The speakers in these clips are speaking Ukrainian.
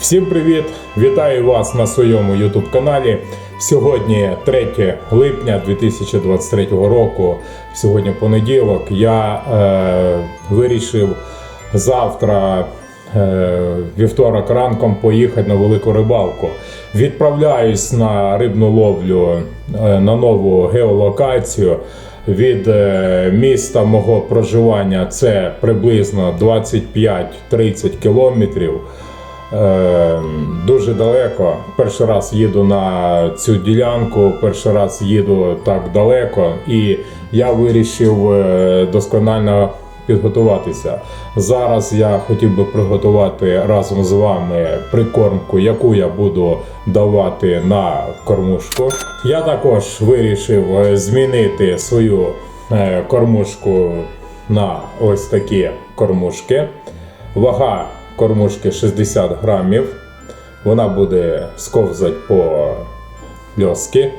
Всім привіт! Вітаю вас на своєму YouTube каналі. Сьогодні 3 липня 2023 року. Сьогодні понеділок. Я е, вирішив завтра, е, вівторок ранком, поїхати на велику рибалку. Відправляюсь на рибну ловлю е, на нову геолокацію. Від е, міста мого проживання це приблизно 25-30 кілометрів. Е, дуже далеко. Перший раз їду на цю ділянку, перший раз їду так далеко, і я вирішив е, досконально підготуватися. Зараз я хотів би приготувати разом з вами прикормку, яку я буду давати на кормушку. Я також вирішив е, змінити свою кормушку на ось такі кормушки. Вага кормушки 60 грамів. Вона буде сковзати по льоски.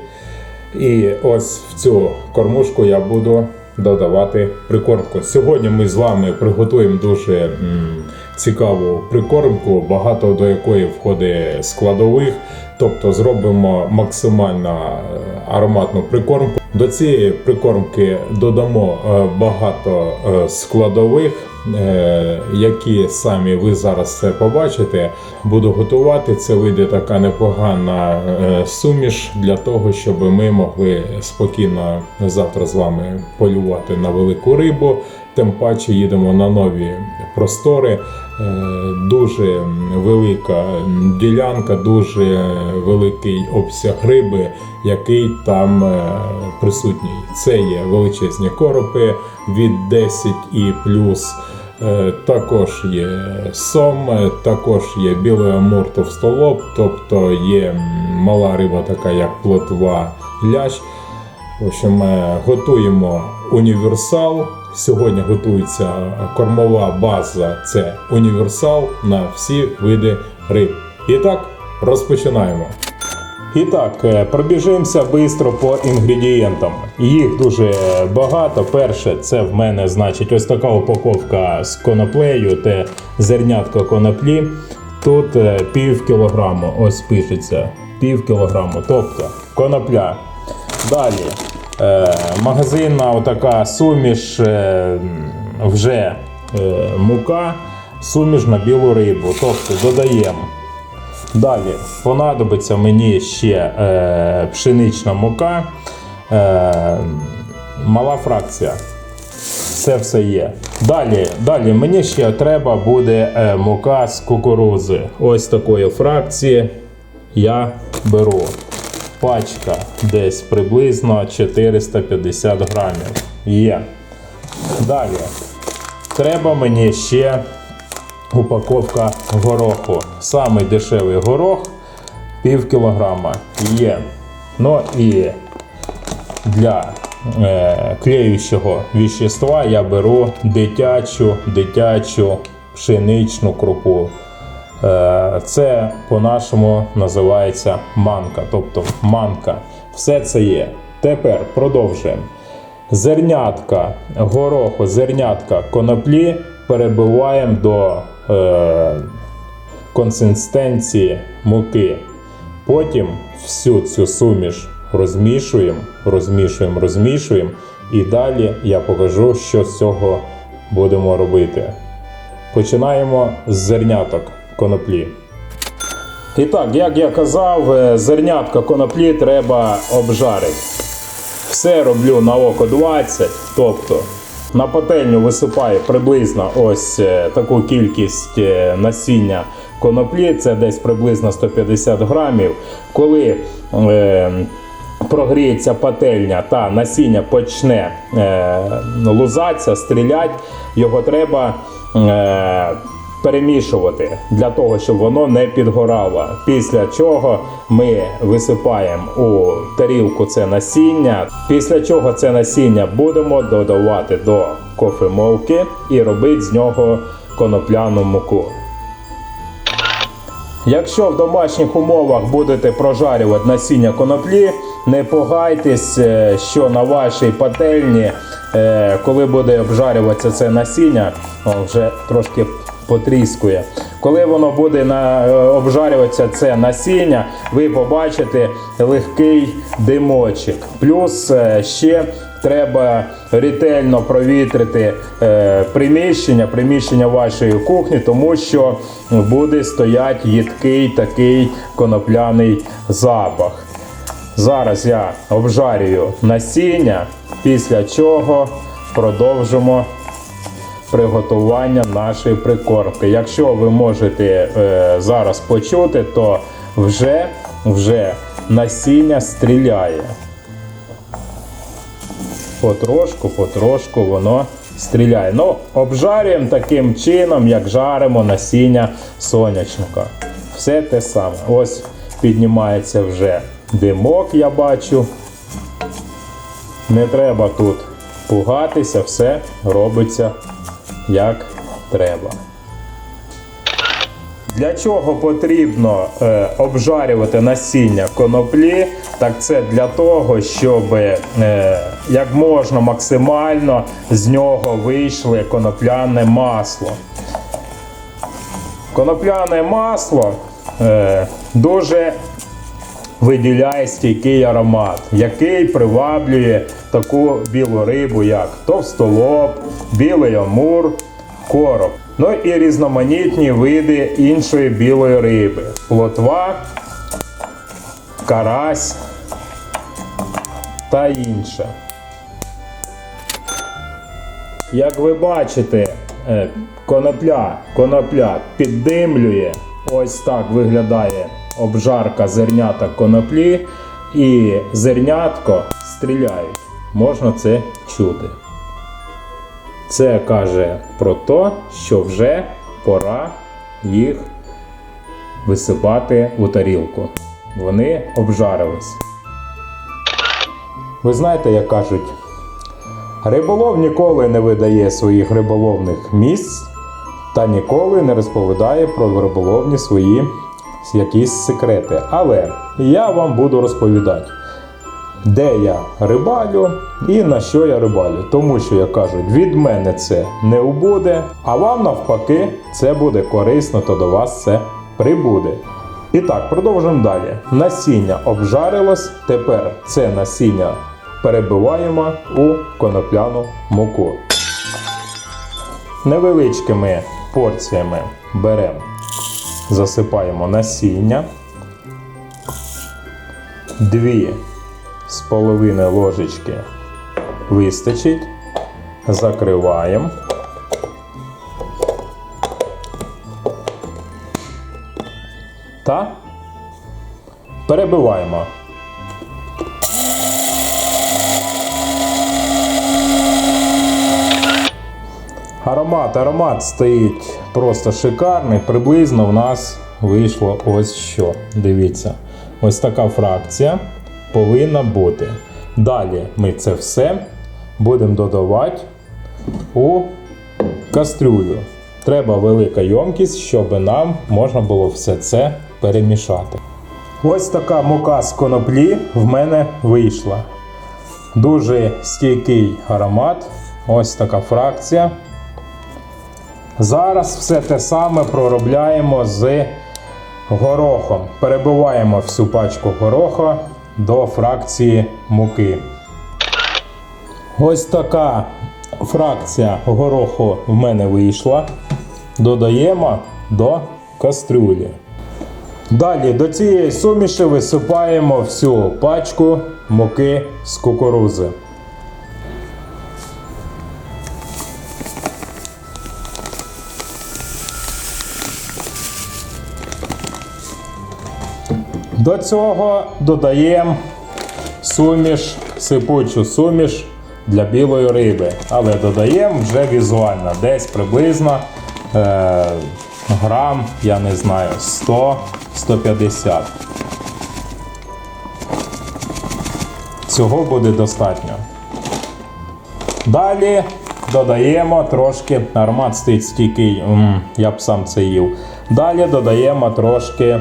І ось в цю кормушку я буду додавати прикормку. Сьогодні ми з вами приготуємо дуже м, цікаву прикормку, багато до якої входить складових. Тобто зробимо максимально е, ароматну прикормку. До цієї прикормки додамо е, багато е, складових, е, які самі ви зараз це побачите. Буду готувати. Це вийде така непогана суміш для того, щоб ми могли спокійно завтра з вами полювати на велику рибу. Тим паче їдемо на нові простори. Е, Дуже велика ділянка, дуже великий обсяг риби, який там е, присутній. Це є величезні коропи від 10 і плюс. Е, Також є сом, також є білий амур товстолоб, тобто є мала риба, така як плотва лящ. В общем, готуємо універсал. Сьогодні готується кормова база. Це універсал на всі види риб. І так, розпочинаємо. І так, е, пробіжимося швидко по інгредієнтам. Їх дуже багато. Перше, це в мене значить ось така упаковка з коноплею, це зернятко коноплі. Тут е, пів кілограму, ось пишеться, пів кілограму, тобто конопля. Далі магазинна отака суміш, е, вже е, мука, суміш на білу рибу. Тобто додаємо. Далі понадобиться мені ще е, пшенична мука, е, мала фракція. Це все є. Далі, далі мені ще треба буде е, мука з кукурузи. Ось такої фракції я беру. Пачка десь приблизно 450 грамів. Є. Далі. Треба мені ще упаковка гороху. Самий дешевий горох пів кілограма є. Ну і для е, клеючого віщества я беру дитячу, дитячу пшеничну крупу. Е, це по-нашому називається манка, тобто манка. Все це є. Тепер продовжуємо. Зернятка гороху, зернятка коноплі перебиваємо до е, консистенції муки. Потім всю цю суміш розмішуємо, розмішуємо, розмішуємо. І далі я покажу, що з цього будемо робити. Починаємо з зерняток коноплі. І так, як я казав, е, зернятка коноплі треба обжарити. Все роблю на око 20, тобто на пательню висипаю приблизно ось е, таку кількість е, насіння коноплі, це десь приблизно 150 грамів. Коли е, прогріється пательня та насіння почне е, лузатися, стрілять, його треба. Е, перемішувати для того, щоб воно не підгорало. Після чого ми висипаємо у тарілку це насіння. Після чого це насіння будемо додавати до кофемолки і робити з нього конопляну муку. Якщо в домашніх умовах будете прожарювати насіння коноплі, не погайтесь, е, що на вашій пательні, е, коли буде обжарюватися це насіння, вже трошки потріскує. Коли воно буде на, е, обжарюватися це насіння, ви побачите легкий димочок. Плюс е, ще треба ретельно провітрити е, приміщення, приміщення вашої кухні, тому що буде стоять їдкий такий конопляний запах. Зараз я обжарюю насіння, після чого продовжимо приготування нашої прикормки. Якщо ви можете е, зараз почути, то вже, вже насіння стріляє. Потрошку, потрошку воно стріляє. Ну, обжарюємо таким чином, як жаримо насіння сонячника. Все те саме. Ось піднімається вже димок, я бачу. Не треба тут пугатися, все робиться як треба. Для чого потрібно е, обжарювати насіння коноплі? Так це для того, щоб е, як можна максимально з нього вийшло конопляне масло. Конопляне масло е, дуже виділяє стійкий аромат, який приваблює таку білу рибу, як товстолоб, білий амур, короб. Ну і різноманітні види іншої білої риби: плотва, карась та інше. Як ви бачите, е, конопля, конопля піддимлює. Ось так виглядає обжарка зернята коноплі, і зернятко стріляють. Можна це чути. Це каже про те, що вже пора їх висипати у тарілку. Вони обжарились. Ви знаєте, як кажуть, риболов ніколи не видає своїх риболовних місць та ніколи не розповідає про риболовні свої якісь секрети. Але я вам буду розповідати, де я рибалю і на що я рибалю. Тому що, як кажуть, від мене це не убуде, а вам навпаки це буде корисно, то до вас це прибуде. І так, продовжуємо далі. Насіння обжарилось. Тепер це насіння перебиваємо у конопляну муку. Невеличкими порціями беремо, засипаємо насіння. Дві з половиною ложечки вистачить. Закриваємо. Та перебиваємо. Аромат, аромат стоїть просто шикарний. Приблизно в нас вийшло ось що. Дивіться, ось така фракція повинна бути. Далі ми це все будемо додавати у кастрюлю. Треба велика ємкість, щоб нам можна було все це перемішати. Ось така мука з коноплі в мене вийшла. Дуже стійкий аромат. Ось така фракція. Зараз все те саме проробляємо з горохом. Перебиваємо всю пачку гороха до фракції муки. Ось така фракція гороху в мене вийшла. Додаємо до кастрюлі. Далі до цієї суміші висипаємо всю пачку муки з кукурузи. До цього додаємо суміш, сипучу суміш для білої риби. Але додаємо вже візуально, десь приблизно е, грам, я не знаю, 100-150. Цього буде достатньо. Далі додаємо трошки, аромат стійкий, я б сам це їв. Далі додаємо трошки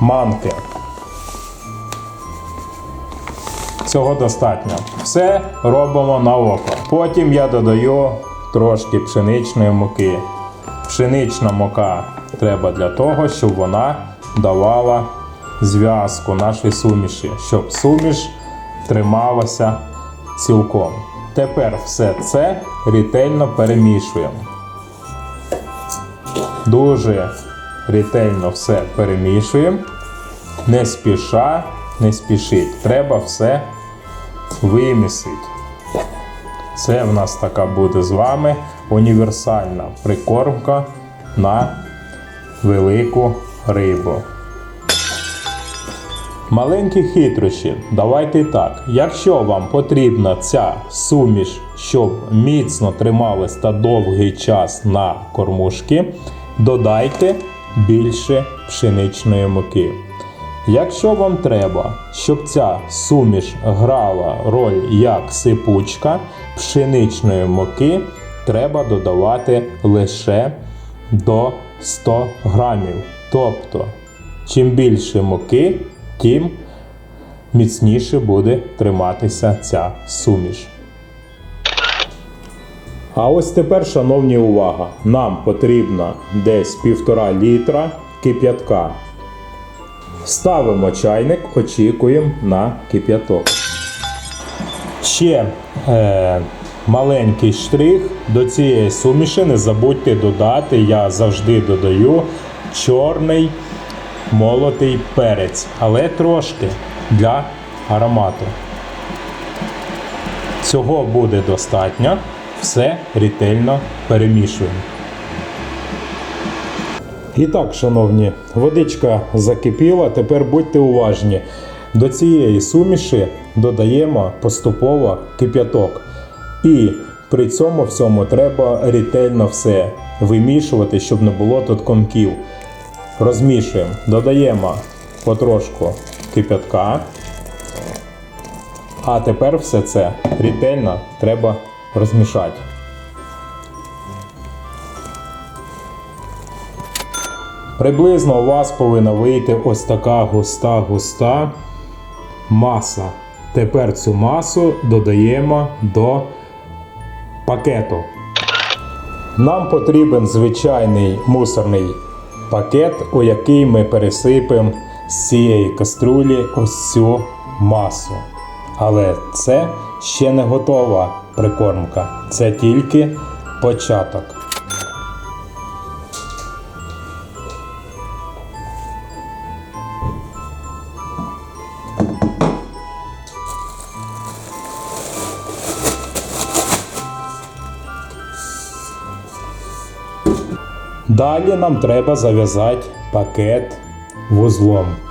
манки. Цього достатньо. Все робимо на око. Потім я додаю трошки пшеничної муки. Пшенична мука треба для того, щоб вона давала зв'язку нашій суміші, щоб суміш трималася цілком. Тепер все це ретельно перемішуємо. Дуже ретельно все перемішуємо. Не спіша, не спішіть. Треба все вимісити. Це в нас така буде з вами універсальна прикормка на велику рибу. Маленькі хитрощі. Давайте так. Якщо вам потрібна ця суміш, щоб міцно трималась та довгий час на кормушки, додайте більше пшеничної муки. Якщо вам треба, щоб ця суміш грала роль як сипучка, пшеничної муки треба додавати лише до 100 грамів. Тобто, чим більше муки, тим міцніше буде триматися ця суміш. А ось тепер, шановні, увага! Нам потрібно десь півтора літра кип'ятка. Ставимо чайник, очікуємо на кип'яток. Ще е, маленький штрих до цієї суміші. Не забудьте додати, я завжди додаю чорний молотий перець, але трошки для аромату. Цього буде достатньо. Все ретельно перемішуємо. І так, шановні, водичка закипіла. Тепер будьте уважні. До цієї суміші додаємо поступово кип'яток. І при цьому всьому треба ретельно все вимішувати, щоб не було тут комків. Розмішуємо, додаємо потрошку кип'ятка. А тепер все це ретельно треба розмішати. Приблизно у вас повинна вийти ось така густа-густа маса. Тепер цю масу додаємо до пакету. Нам потрібен звичайний мусорний пакет, у який ми пересипемо з цієї каструлі ось цю масу. Але це ще не готова прикормка, це тільки початок. Далі нам треба зав'язати пакет вузлом.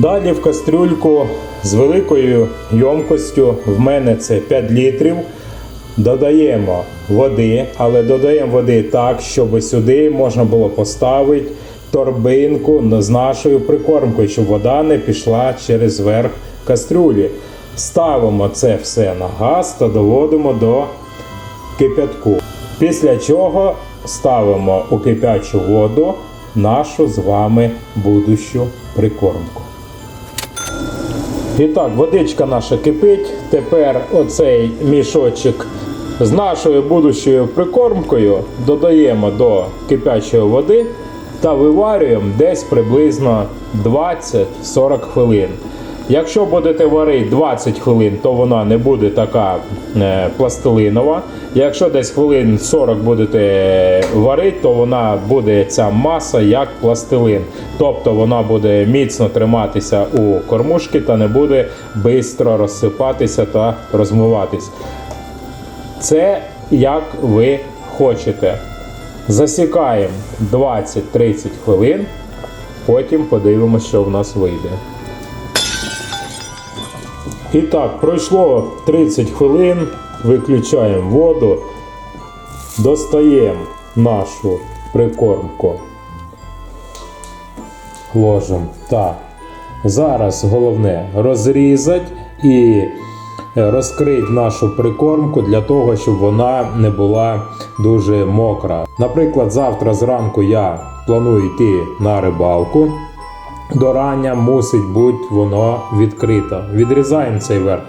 Далі в кастрюльку з великою йомкостю, в мене це 5 літрів. Додаємо води, але додаємо води так, щоб сюди можна було поставити торбинку з нашою прикормкою, щоб вода не пішла через верх кастрюлі. Ставимо це все на газ та доводимо до кипятку. Після чого ставимо у кипячу воду нашу з вами будущу прикормку. І так, водичка наша кипить. Тепер оцей мішочок з нашою будущою прикормкою додаємо до кипячої води та виварюємо десь приблизно 20-40 хвилин. Якщо будете варити 20 хвилин, то вона не буде така е, пластилинова. Якщо десь хвилин 40 будете варити, то вона буде ця маса як пластилин. Тобто вона буде міцно триматися у кормушки та не буде швидко розсипатися та розмиватись. Це як ви хочете. Засікаємо 20-30 хвилин, потім подивимося, що в нас вийде. І так, пройшло 30 хвилин, виключаємо воду, достаємо нашу прикормку. Ложимо. Так. Зараз головне розрізати і е, розкрити нашу прикормку для того, щоб вона не була дуже мокра. Наприклад, завтра зранку я планую йти на рибалку. До рання мусить бути воно відкрито. Відрізаємо цей верх.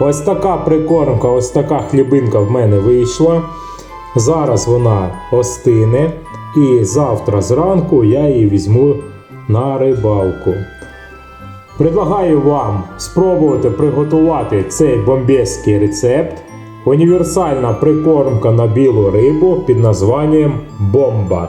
Ось така прикормка, ось така хлібинка в мене вийшла. Зараз вона остине, і завтра зранку я її візьму на рибалку. Предлагаю вам спробувати приготувати цей бомбезький рецепт. Універсальна прикормка на білу рибу під названням бомба.